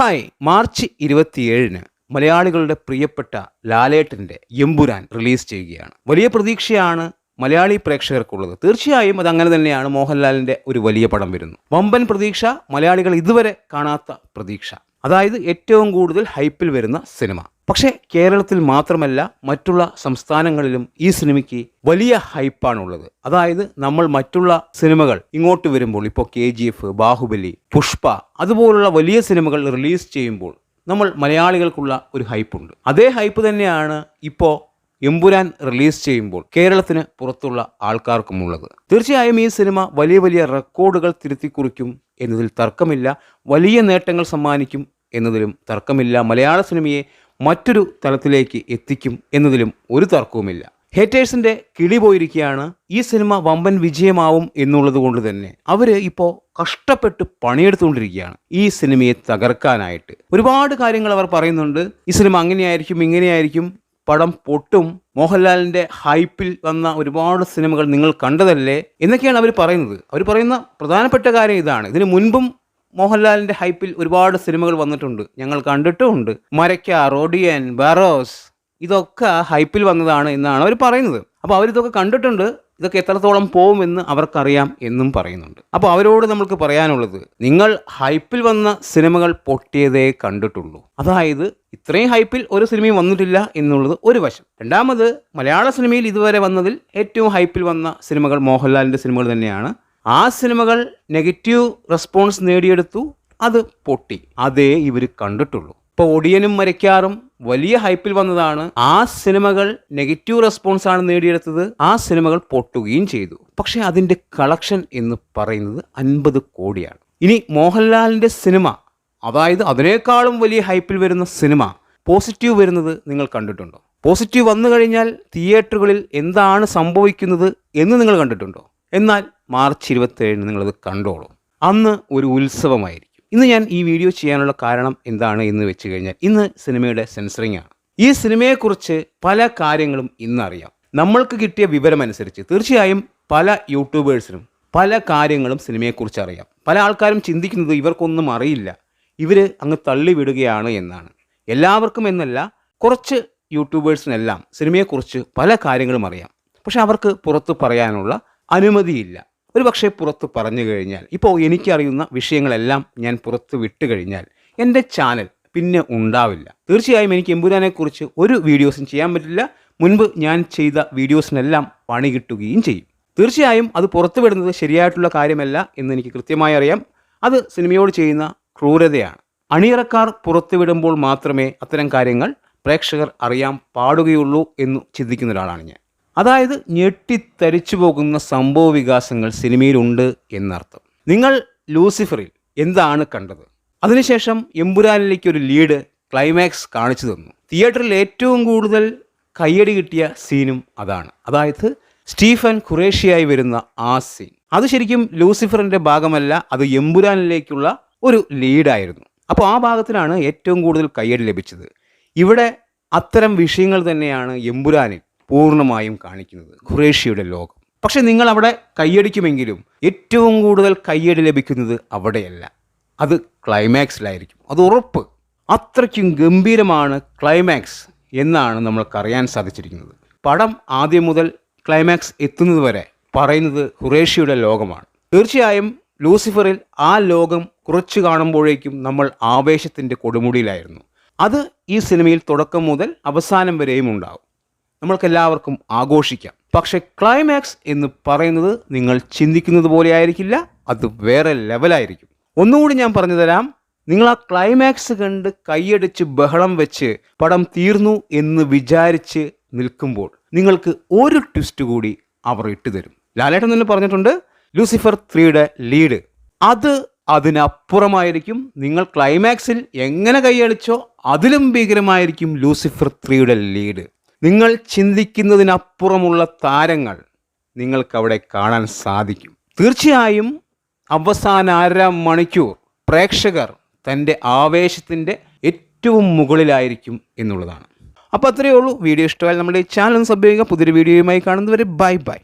Hi March ഇരുപത്തിയേഴിന് മലയാളികളുടെ പ്രിയപ്പെട്ട ലാലേട്ടന്റെ എമ്പുരാൻ റിലീസ് ചെയ്യുകയാണ്. വലിയ പ്രതീക്ഷയാണ് മലയാളി പ്രേക്ഷകർക്കുള്ളത്. തീർച്ചയായും അത് അങ്ങനെ തന്നെയാണ്. മോഹൻലാലിന്റെ ഒരു വലിയ പടം വരുന്നു. വമ്പൻ പ്രതീക്ഷ മലയാളികൾ ഇതുവരെ കാണാത്ത പ്രതീക്ഷ. അതായത് ഏറ്റവും കൂടുതൽ ഹൈപ്പിൽ വരുന്ന സിനിമ. പക്ഷേ കേരളത്തിൽ മാത്രമല്ല മറ്റുള്ള സംസ്ഥാനങ്ങളിലും ഈ സിനിമയ്ക്ക് വലിയ ഹൈപ്പാണുള്ളത്. അതായത് നമ്മൾ മറ്റുള്ള സിനിമകൾ ഇങ്ങോട്ട് വരുമ്പോൾ ഇപ്പോൾ K G F Baahubali Pushpa അതുപോലുള്ള വലിയ സിനിമകൾ റിലീസ് ചെയ്യുമ്പോൾ നമ്മൾ മലയാളികൾക്കുള്ള ഒരു ഹൈപ്പുണ്ട്. അതേ ഹൈപ്പ് തന്നെയാണ് ഇപ്പോൾ എമ്പുരാൻ റിലീസ് ചെയ്യുമ്പോൾ കേരളത്തിന് പുറത്തുള്ള ആൾക്കാർക്കുമുള്ളത്. തീർച്ചയായും ഈ സിനിമ വലിയ വലിയ റെക്കോർഡുകൾ തിരുത്തിക്കുറിക്കും എന്നതിൽ തർക്കമില്ല. വലിയ നേട്ടങ്ങൾ സമ്മാനിക്കും എന്നതിലും തർക്കമില്ല. മലയാള സിനിമയെ മറ്റൊരു തലത്തിലേക്ക് എത്തിക്കും എന്നതിലും ഒരു തർക്കവുമില്ല. ഹേറ്റേഴ്സിന്റെ കിളി പോയിരിക്കുകയാണ്. ഈ സിനിമ വമ്പൻ വിജയമാവും എന്നുള്ളത് കൊണ്ട് തന്നെ അവർ ഇപ്പോൾ കഷ്ടപ്പെട്ട് പണിയെടുത്തുകൊണ്ടിരിക്കുകയാണ്. ഈ സിനിമയെ തകർക്കാനായിട്ട്. ഒരുപാട് കാര്യങ്ങൾ അവർ പറയുന്നുണ്ട്. ഈ സിനിമ അങ്ങനെയായിരിക്കും ഇങ്ങനെയായിരിക്കും. പടം പൊട്ടും. മോഹൻലാലിന്റെ ഹൈപ്പിൽ വന്ന ഒരുപാട് സിനിമകൾ നിങ്ങൾ കണ്ടതല്ലേ? എന്നൊക്കെയാണ് അവർ പറയുന്നത്. അവർ പറയുന്ന പ്രധാനപ്പെട്ട കാര്യം ഇതാണ്. ഇതിനു മുൻപും മോഹൻലാലിന്റെ ഹൈപ്പിൽ ഒരുപാട് സിനിമകൾ വന്നിട്ടുണ്ട്. ഞങ്ങൾ കണ്ടിട്ടുമുണ്ട്. മരയ്ക്ക റോഡിയൻ ബറോസ് ഇതൊക്കെ ഹൈപ്പിൽ വന്നതാണ് എന്നാണ് അവർ പറയുന്നത്. അപ്പോൾ അവരിതൊക്കെ കണ്ടിട്ടുണ്ട്. ഇതൊക്കെ എത്രത്തോളം പോകുമെന്ന് അവർക്കറിയാം എന്നും പറയുന്നുണ്ട്. അപ്പോൾ അവരോട് നമുക്ക് പറയാനുള്ളത് നിങ്ങൾ ഹൈപ്പിൽ വന്ന സിനിമകൾ പൊട്ടിയതേ കണ്ടിട്ടുള്ളൂ. അതായത് ഇത്രയും ഹൈപ്പിൽ ഒരു സിനിമയും വന്നിട്ടില്ല എന്നുള്ളത് ഒരു വശം. രണ്ടാമത് മലയാള സിനിമയിൽ ഇതുവരെ വന്നതിൽ ഏറ്റവും ഹൈപ്പിൽ വന്ന സിനിമകൾ മോഹൻലാലിന്റെ സിനിമകൾ തന്നെയാണ്. ആ സിനിമകൾ നെഗറ്റീവ് റെസ്പോൺസ് നേടിയെടുത്തു അത് പൊട്ടി. അതേ ഇവർ കണ്ടിട്ടുള്ളൂ. ഇപ്പോൾ ഒടിയനും മരയ്ക്കാറും വലിയ ഹൈപ്പിൽ വന്നതാണ്. ആ സിനിമകൾ നെഗറ്റീവ് റെസ്പോൺസ് ആണ് നേടിയെടുത്തത്. ആ സിനിമകൾ പൊട്ടുകയും ചെയ്തു. പക്ഷേ അതിന്റെ കളക്ഷൻ എന്ന് പറയുന്നത് അൻപത് കോടിയാണ്. ഇനി മോഹൻലാലിന്റെ സിനിമ അതായത് അതിനേക്കാളും വലിയ ഹൈപ്പിൽ വരുന്ന സിനിമ പോസിറ്റീവ് വരുന്നത് നിങ്ങൾ കണ്ടിട്ടുണ്ടോ? പോസിറ്റീവ് വന്നു കഴിഞ്ഞാൽ തിയേറ്ററുകളിൽ എന്താണ് സംഭവിക്കുന്നത് എന്ന് നിങ്ങൾ കണ്ടിട്ടുണ്ടോ? എന്നാൽ മാർച്ച് ഇരുപത്തേഴിന് നിങ്ങളത് കണ്ടോളൂ. അന്ന് ഒരു ഉത്സവമായിരിക്കും. ഇന്ന് ഞാൻ ഈ വീഡിയോ ചെയ്യാനുള്ള കാരണം എന്താണ് എന്ന് വെച്ച് കഴിഞ്ഞാൽ ഇന്ന് സിനിമയുടെ സെൻസറിങ് ആണ്. ഈ സിനിമയെക്കുറിച്ച് പല കാര്യങ്ങളും ഇന്നറിയാം. നമ്മൾക്ക് കിട്ടിയ വിവരമനുസരിച്ച് തീർച്ചയായും പല യൂട്യൂബേഴ്സിനും പല കാര്യങ്ങളും സിനിമയെക്കുറിച്ച് അറിയാം. പല ആൾക്കാരും ചിന്തിക്കുന്നത് ഇവർക്കൊന്നും അറിയില്ല. ഇവർ അങ്ങ് തള്ളിവിടുകയാണ് എന്നാണ്. എല്ലാവർക്കും എന്നല്ല കുറച്ച് യൂട്യൂബേഴ്സിനെല്ലാം സിനിമയെക്കുറിച്ച് പല കാര്യങ്ങളും അറിയാം. പക്ഷെ അവർക്ക് പുറത്ത് പറയാനുള്ള അനുമതിയില്ല. ഒരു പക്ഷേ പുറത്ത് പറഞ്ഞു കഴിഞ്ഞാൽ ഇപ്പോൾ എനിക്കറിയുന്ന വിഷയങ്ങളെല്ലാം ഞാൻ പുറത്ത് വിട്ടു കഴിഞ്ഞാൽ എന്റെ ചാനൽ പിന്നെ ഉണ്ടാവില്ല. തീർച്ചയായും എനിക്ക് എമ്പുരാനെക്കുറിച്ച് ഒരു വീഡിയോസും ചെയ്യാൻ പറ്റില്ല. മുൻപ് ഞാൻ ചെയ്ത വീഡിയോസിനെല്ലാം പണി കിട്ടുകയും ചെയ്യും. തീർച്ചയായും അത് പുറത്തു വിടുന്നത് ശരിയായിട്ടുള്ള കാര്യമല്ല എന്ന് എനിക്ക് കൃത്യമായി അറിയാം. അത് സിനിമയോട് ചെയ്യുന്ന ക്രൂരതയാണ്. അണിയറക്കാർ പുറത്തുവിടുമ്പോൾ മാത്രമേ അത്തരം കാര്യങ്ങൾ പ്രേക്ഷകർ അറിയാൻ പാടുകയുള്ളൂ എന്ന് ചിന്തിക്കുന്ന ഒരാളാണ് ഞാൻ. അതായത് ഞെട്ടിത്തരിച്ചു പോകുന്ന സംഭവ വികാസങ്ങൾ സിനിമയിലുണ്ട് എന്നർത്ഥം. നിങ്ങൾ ലൂസിഫറിൽ എന്താണ് കണ്ടത്? അതിനുശേഷം എമ്പുരാനിലേക്ക് ഒരു ലീഡ് ക്ലൈമാക്സ് കാണിച്ചു തന്നു. തിയേറ്ററിൽ ഏറ്റവും കൂടുതൽ കയ്യടി കിട്ടിയ സീനും അതാണ്. അതായത് സ്റ്റീഫൻ ഖുറേഷിയായി വരുന്ന ആ സീൻ. അത് ശരിക്കും ലൂസിഫറിന്റെ ഭാഗമല്ല അത് എമ്പുരാനിലേക്കുള്ള ഒരു ലീഡായിരുന്നു. അപ്പോൾ ആ ഭാഗത്തിനാണ് ഏറ്റവും കൂടുതൽ കയ്യടി ലഭിച്ചത്. ഇവിടെ അത്തരം വിഷയങ്ങൾ തന്നെയാണ് എമ്പുരാനിൽ പൂർണമായും കാണിക്കുന്നത് ഖുറേഷ്യയുടെ ലോകം. പക്ഷെ നിങ്ങൾ അവിടെ കയ്യടിക്കുമെങ്കിലും ഏറ്റവും കൂടുതൽ കയ്യടി ലഭിക്കുന്നത് അവിടെയല്ല. അത് ക്ലൈമാക്സിലായിരിക്കും. അത് ഉറപ്പ്. അത്രയ്ക്കും ഗംഭീരമാണ് ക്ലൈമാക്സ് എന്നാണ് നമ്മൾക്കറിയാൻ സാധിച്ചിരിക്കുന്നത്. പടം ആദ്യം മുതൽ ക്ലൈമാക്സ് എത്തുന്നത് വരെ പറയുന്നത് ഖുറേഷ്യയുടെ ലോകമാണ്. തീർച്ചയായും ലൂസിഫറിൽ ആ ലോകം കുറച്ച് കാണുമ്പോഴേക്കും നമ്മൾ ആവേശത്തിന്റെ കൊടുമുടിയിലായിരുന്നു. അത് ഈ സിനിമയിൽ തുടക്കം മുതൽ അവസാനം വരെയും ഉണ്ടാവും. നമ്മൾക്കെല്ലാവർക്കും ആഘോഷിക്കാം. പക്ഷെ ക്ലൈമാക്സ് എന്ന് പറയുന്നത് നിങ്ങൾ ചിന്തിക്കുന്നത് പോലെ ആയിരിക്കില്ല അത് വേറെ ലെവലായിരിക്കും ഒന്നുകൂടി ഞാൻ പറഞ്ഞു തരാം. നിങ്ങൾ ആ ക്ലൈമാക്സ് കണ്ട് കൈയടിച്ച് ബഹളം വെച്ച് പടം തീർന്നു എന്ന് വിചാരിച്ച് നിൽക്കുമ്പോൾ നിങ്ങൾക്ക് ഒരു ട്വിസ്റ്റ് കൂടി അവർ ഇട്ടുതരും. ലാലേട്ടൻ തന്നെ പറഞ്ഞിട്ടുണ്ട് ലൂസിഫർ ത്രീയുടെ ലീഡ് അത് അതിനപ്പുറമായിരിക്കും. നിങ്ങൾ ക്ലൈമാക്സിൽ എങ്ങനെ കൈയടിച്ചോ അതിലും ഭീകരമായിരിക്കും ലൂസിഫർ ത്രീയുടെ ലീഡ് നിങ്ങൾ ചിന്തിക്കുന്നതിനപ്പുറമുള്ള താരങ്ങൾ നിങ്ങൾക്കവിടെ കാണാൻ സാധിക്കും. തീർച്ചയായും അവസാന അര മണിക്കൂർ പ്രേക്ഷകർ തന്റെ ആവേശത്തിന്റെ ഏറ്റവും മുകളിലായിരിക്കും എന്നുള്ളതാണ്. അപ്പോൾ അത്രയേ ഉള്ളൂ. വീഡിയോ ഇഷ്ടമായാൽ നമ്മുടെ ഈ ചാനൽ സബ് ചെയ്യുക. പുതിയൊരു വീഡിയോയുമായി കാണുന്നവരെ ബൈ ബൈ.